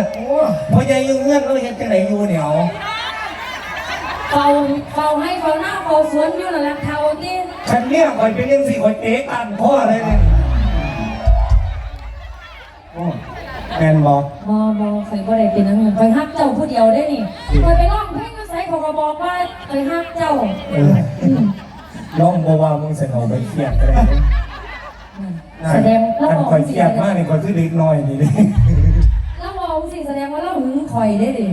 ดโอ้พอใหญ่อยู่เงื่อนเราเห็นจังไหนอยู่เนี่ยเอาเฝ้าเฝ้าให้เฝ้าหน้าเฝ้าสวนอยู่นั่นแหละเท่าที่ฉันเนี่ยคอยเป็นยังสี่คอยเตะตันพ่อเลยเนี่ยโอ้แมนบอกบอบอเคยบ่ได้เป็นนังคอยฮักเจ้าผู้เดียวได้นี่คอยไปร้องเพลงก็ใส่เขาก็บอกว่าเคยฮักเจ้าเอออืมน้องบอกว่ามึงเสนอไปเครียดกันเลยแสดงแล้วอันบอกคอยเครียดมากนี่คอยคือเด็กน้อยนี่เลยแล้วบอกสิ แสดงว่าเราหึงคอยได้ดิ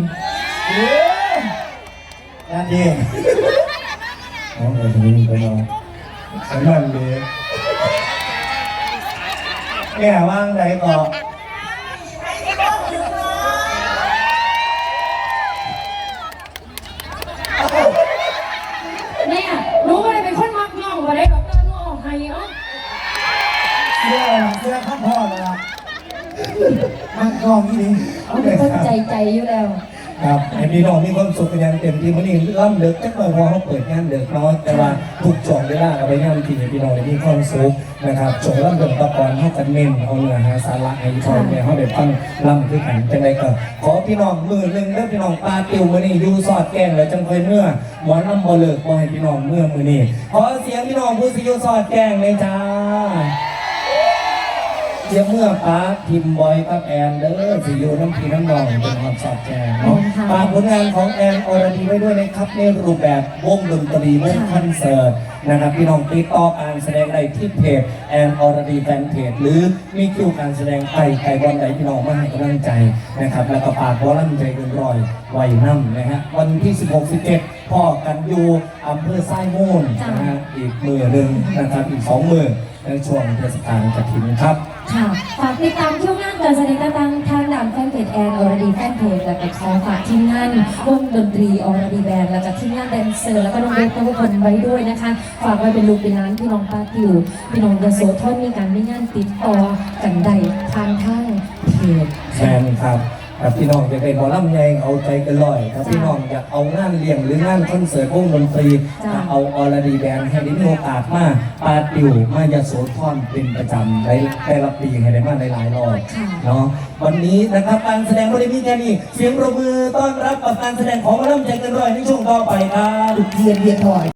นั่นเองน้องเอ๋ยตรงนี้ไปน้องสำนันเลยแก่ว่างใดก่อนแม่หนูไม่ได้เป็นคนมักย่องมาได้ดอกเตอร์หนูออกให้เอ้าเสื้อเสื้อข้าพ่อนะ มันกองนี่เอาเป็นคนใจใจอยู่แล้ว ครับไอ้พี่น้องมีความสุขกันอย่างเต็มที่วันนี้ล่ำเด็กจักหน่อยพอเขาเปิดงานเด็กน้อยแต่ว่าทุกช่วงเวลาเอาไปงานที่พี่น้องได้มีความสุขนะครับช่วงล่ำเด็กตะกอนเขากันเน้นเอาเนื้อหาสาระให้พี่น้องเนี่ยเขาได้ฟังล่ำคือกันจังไรก็ขอพี่น้องมือหนึ่งเด้อพี่น้องปลาติวมือนี้อยู่สอดแกงแล้วจังค่อยเมื่อหมอน้ำบ่เลิกบ่ให้พี่น้องเมื่อมือนี้ขอเสียงพี่น้องผู้สิอยู่สอดแกงเลยจ้า สียงเมื่อป้าพิมพ์บอยกับแอนเด้อสิอยู่น้ำพีน้ำนองเป็นความสอดแจงเนาะฝากผลงานของแอนอรดีไว้ด้วยนะครับในรูปแบบวงดนตรีวงคอนเสิร์ต นะครับพี่น้องติดต่อการแสดงได้ที่เพจแอนอรดีแฟนเพจหรือมีคิวการแสดงไก่ไก่บอลใดพี่น้องมาให้กำลังใจนะครับแล้วก็ฝากวอลลัมใจเกินร้อยไว้น้ำนะฮะวันที่ 16 17พ่อกันอยู่อำเภอไส้มูลนะฮะอีกมือหนึ่งนะครับอีกสองมือในช่วงเทศกาลกฐินครับ ค่ะ ฝากติดตามเที่ยวงานการแสดงต่างๆทางด่ามแฟนเพจแอนออรดีแฟนเพจแล้วก็ขอฝากทีมงานวงดนตรีออรดีแบนด์แล้วก็ทีมงานแดนเซอร์แล้วก็น้องเล็กทุกคนไว้ด้วยนะคะ ฝากไว้เป็นลูกเป็นร้านพี่น้องปาติวพี่น้องยโสทอดมีการมีงานติดต่อกันใดทางทางเพจแฟนครับ ครับพี่น้องอยากได้หมอลำแยงเอาใจกันลอยครับพี่น้องอยากเอางานเลี้ยงหรืองานคอนเสิร์ตวงดนตรีจ้ะ เอาออรดีแบนด์ให้ได้มีโอกาสมาปาติวมายาโสธรเป็นประจำได้ได้รับปีให้ได้มาหลายรอบค่ะ เนาะวันนี้นะครับการแสดงบริมีแค่นี้เสียงปรบมือต้อนรับกับการแสดงของหมอลำใจเกันร้อยในช่วงต่อไปครับ เรียนเรียนถอย